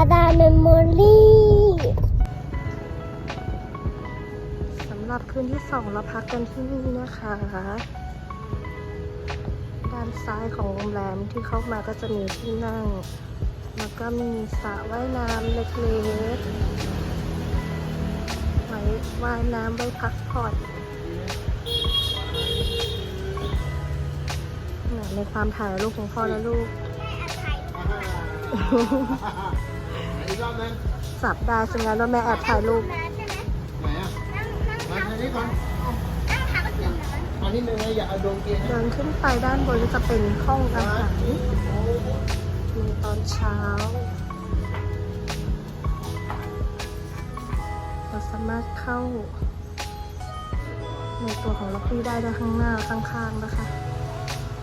าดาเมมโมรี่สำหรับคืนที่สองเราพักกันที่นี่นะคะ ด้านซ้ายของโรงแรมที่เข้ามาก็จะมีที่นั่ง แล้วก็มีสระว่ายน้ำเล็กๆไว้ว่ายน้ำไว้พักผ่อนเนี่ยในความถ่ายรูปของพ่อและลูก อีกรอบนึงสับได้ฉะนั้นว่าแม่แอบถ่ายรูปไหนอะมาทางนี้ก่อนอันนี้นึงเลยอย่าเอาดวงเกียร์นะเดินขึ้นไปด้านบนก็จะเป็นห้องอาหารมีตอนเช้าเราสามารถเข้า ในตัวของล็อบบี้ได้ด้านข้างหน้าข้างๆนะคะ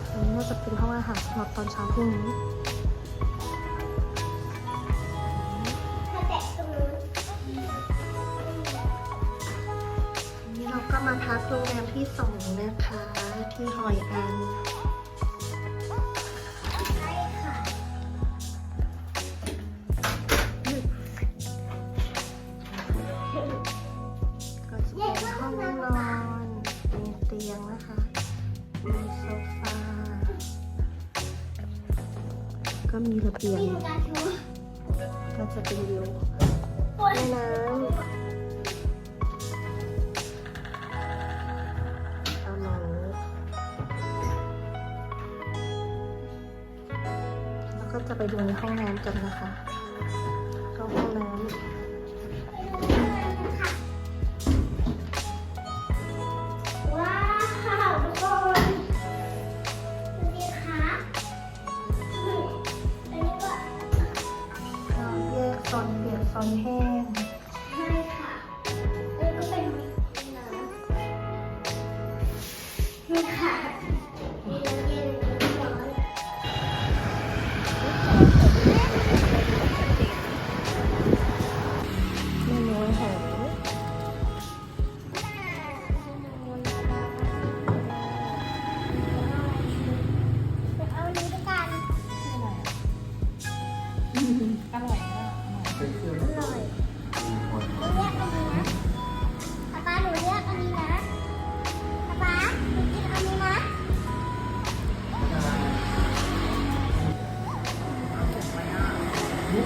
อันนี้น่าจะเป็นห้องอาหารสำหรับตอนเช้าพรุ่งนี้ มาพักโรงแรมที่สองนะคะ ที่หอยอันก็จะเป็นห้องนอน มีเตียงนะคะ มีโซฟา ก็มีระเบียง ก็จะเป็นวิวแม่น้ำ จะไปดูในห้องน้ำกันนะคะ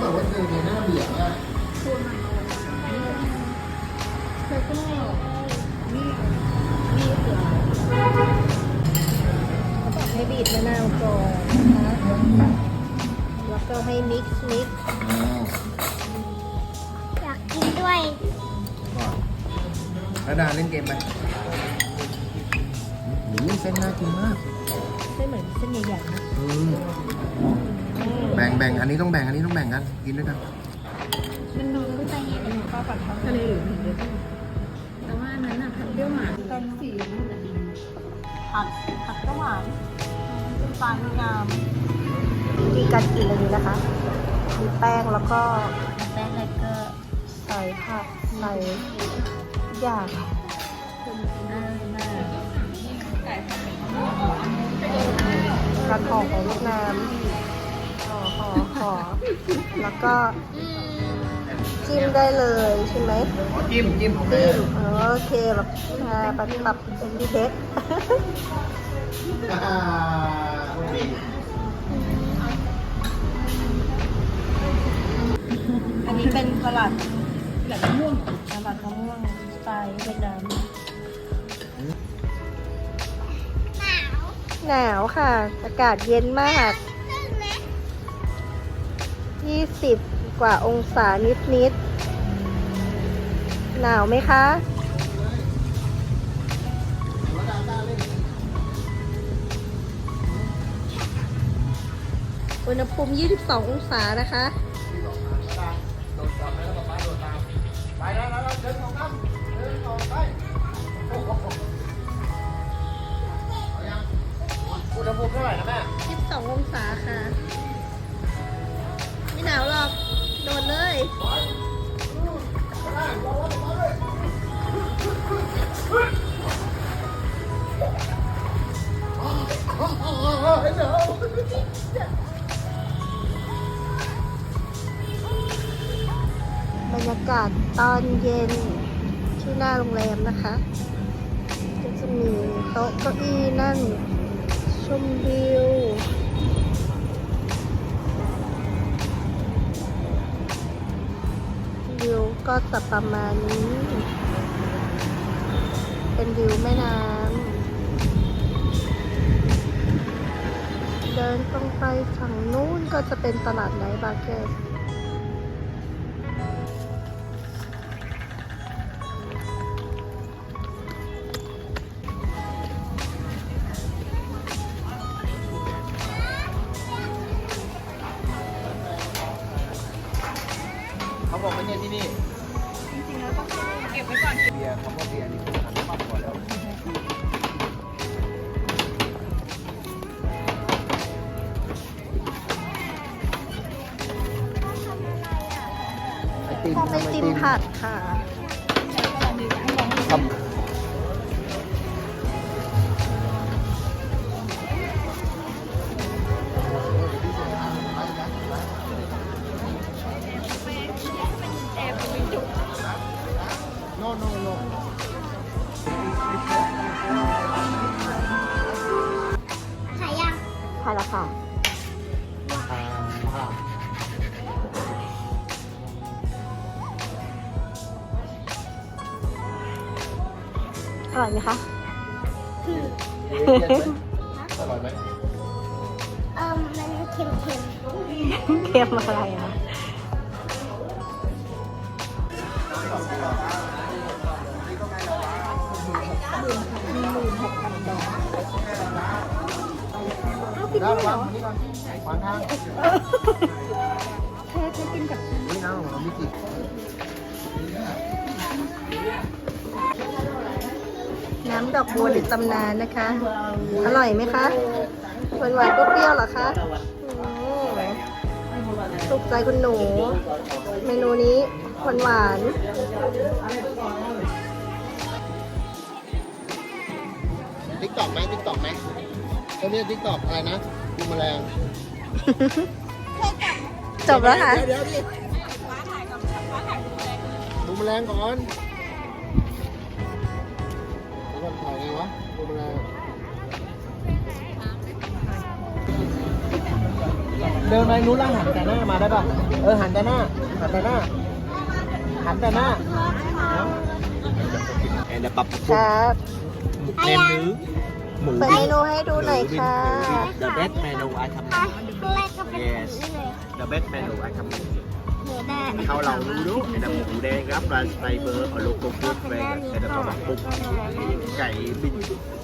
แบบว่าเธอเนี่ยหน้าเบี่ยงอะแล้วก็นี่นี่คือเขาบอกให้บีบมะนาวก่อนนะคะแล้วก็ให้มิกซ์มิกซ์อ้าวอยากกินด้วยก่อนแล้วดาเล่นเกมไหมหรือเส้นน่ากินมากเส้นเหมือนเส้นใหญ่ๆนะอืม แบ่งแบ่งอันนี้ต้องแบ่งอันนี้ต้องแบ่งกันกินด้วยกันมันนอนก็ใจเย็นข้าวผัดทะเลหรือผิดเลยแต่ว่านั้นอะผัดเปรี้ยวหวานเป็นสีผัดผัดเปรี้ยวหวานเป็นปลายงามวิธีการกินเลยนะคะ มีแป้งแล้วก็แป้งไลเกอร์ใส่ผักใส่ทุกอย่างหน้าหน้ากกรห่อของเวียดนาม ห่อห่อห่อแล้วก็จิ้มได้เลยใช่ไหมจิ้มจิ้มของแม่จิ้มโอเคแบบอ่าปฏิบัติเป็นพิเศษอ่าคนนี้อันนี้เป็นสลัดแบบม่วงสลัดมะม่วงสไตล์เวียดนามหนาวหนาวค่ะ อากาศเย็นมากซึ่งนะ 20 กว่าองศานิดนิดๆหนาวไหมคะ อุณหภูมิ 22 องศานะคะโดนจับแล้วป๊านตามไปแล้วแล้วเดินออกครับเดินสองไปอุณหภูมิเท่าไหร่นะแม่ 22 องศาค่ะ ไม่หนาวหรอก โดดเลยเฮ้ยากาศตอนเย็นที่หน้าโรงแรมนะคะก็จะมีโต๊ะเก้าอี้นั่งชมวิว ก็จะประมาณนี้ เป็นวิวแม่น้ำเดินตรงไปฝั่งนู้นก็จะเป็นตลาดไนท์บาร์เก็ต ไอติมพอไปติมผัดค่ะทำโน่โน่โน่ขายยังใช่แล้วค่ะ ร่อยไหมคะเอ๊ะเย็นไหมอร่อยไหมเออมันเค็มเค็มอะไรอะได้ระวังคนนี้ก่อนขวางทางเธอจะกินกับนี่นะของมิจิน้ำดอกบัวหรือตำนานนะคะ อร่อยไหมคะหวานหวานๆเปรี้ยวๆเหรอคะอืมถูกใจคุณหนู เมนูนี้หวานหวานติ๊กตอกไหมติ๊กตอกไหมตัวนี้ติ๊กตอกอะไรนะดูแมลงๆจบแล้วค่ะเดี๋ยวเดี๋ยวดิดูแมลงก่อน แล้วก็ถ่ายไงวะดูแมลงเดินไปนู้นแล้วหันแต่หน้ามาได้ป่ะ เออหันแต่หน้า หันแต่หน้า หันแต่หน้า En de pap ครับ nem nướng mũ เปิดเมนูให้ดูหน่อยค่ะ the best menu I come ๆอะแรกก็เป็นแบบนี้เลย the best menu I come เดี๋ยวได้ khâu lầu đu đú này là mũ đen gắp ra flavor ở local food về đây là có bọc bụng cày bình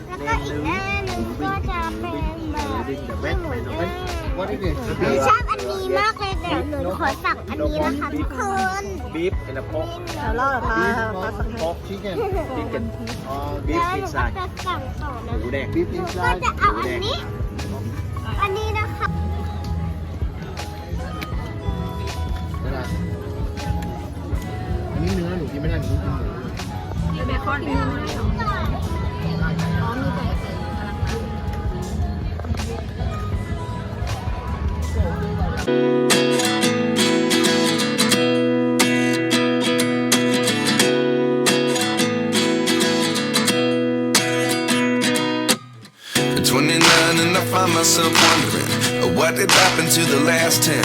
แล้วก็อีกหน้าหนึ่งก็จะเป็นแบบ đinh the best menu best ว่าที่เด็กหนูชอบอันนี้มากเลยแต่หนูขอสั่งอันนี้นะคะทุกคน beef and the pork แล้วเล่าเหรอคะปลาสังพอกชิคเก้น chicken อ๋อ beef แล้วหนูก็ inside จะสั่งต่อนะ mũ đen บีฟอิหนนูไซก็จะเอาอันนี้ อันนี้นะคะ หนูกินไม่ได้หนูกินหมู เบคอนเนี่ยไม่ได้หรอ At 29 and I find myself wondering uh, what did happen to the last 10.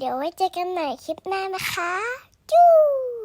เดี๋ยวไว้เจอกันใหม่คลิปหน้านะคะ จู้